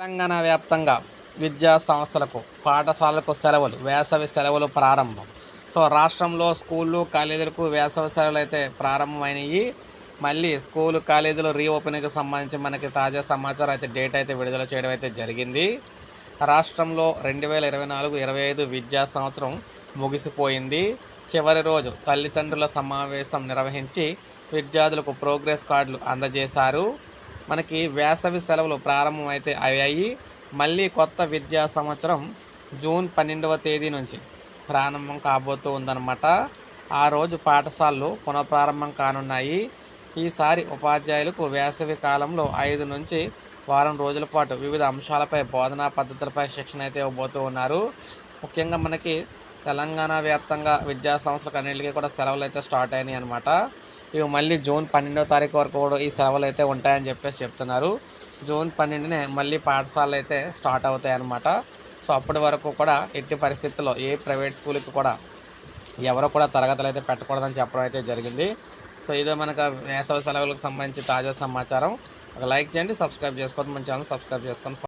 తెలంగాణ వ్యాప్తంగా విద్యా సంస్థలకు పాఠశాలలకు సెలవులు వేసవి సెలవులు ప్రారంభం. సో రాష్ట్రంలో స్కూళ్ళు కాలేజీలకు వేసవి సెలవులు అయితే ప్రారంభమైనవి మళ్ళీ స్కూలు కాలేజీలు రీఓపెనింగ్కి సంబంధించి మనకి తాజా సమాచారం అయితే డేట్ అయితే విడుదల చేయడం అయితే జరిగింది. రాష్ట్రంలో రెండు వేల ఇరవై నాలుగు ఇరవై ఐదు విద్యా సంవత్సరం ముగిసిపోయింది. చివరి రోజు తల్లిదండ్రుల సమావేశం నిర్వహించి విద్యార్థులకు ప్రోగ్రెస్ కార్డులు అందజేశారు. మనకి వేసవి సెలవులు ప్రారంభం అయితే అయ్యాయి మళ్ళీ కొత్త విద్యా సంవత్సరం జూన్ పన్నెండవ తేదీ నుంచి ప్రారంభం కాబోతూ ఉందన్నమాట. ఆ రోజు పాఠశాలలు పునఃప్రారంభం కానున్నాయి. ఈసారి ఉపాధ్యాయులకు వేసవి కాలంలో ఐదు నుంచి వారం రోజుల పాటు వివిధ అంశాలపై బోధనా పద్ధతులపై శిక్షణ అయితే ఇవ్వబోతూ ఉన్నారు. ముఖ్యంగా మనకి తెలంగాణ వ్యాప్తంగా విద్యా సంస్థలకు అన్నింటికీ కూడా సెలవులు అయితే స్టార్ట్ అయినాయి అనమాట ఇవి మళ్ళీ జూన్ పన్నెండో తారీఖు వరకు కూడా ఈ సెలవులు అయితే ఉంటాయని చెప్పేసి చెప్తున్నారు. జూన్ పన్నెండునే మళ్ళీ పాఠశాలలు అయితే స్టార్ట్ అవుతాయి అన్నమాట సో అప్పటి వరకు కూడా ఎట్టి పరిస్థితుల్లో ఏ ప్రైవేట్ స్కూల్కి కూడా ఎవరు కూడా తరగతులు అయితే పెట్టకూడదని చెప్పడం అయితే జరిగింది. సో ఇదే మనకు వేసవి సెలవులకు సంబంధించి తాజా సమాచారం. ఒక లైక్ చేయండి సబ్స్క్రైబ్ చేసుకోవద్దు. మన ఛానల్ సబ్స్క్రైబ్ చేసుకొని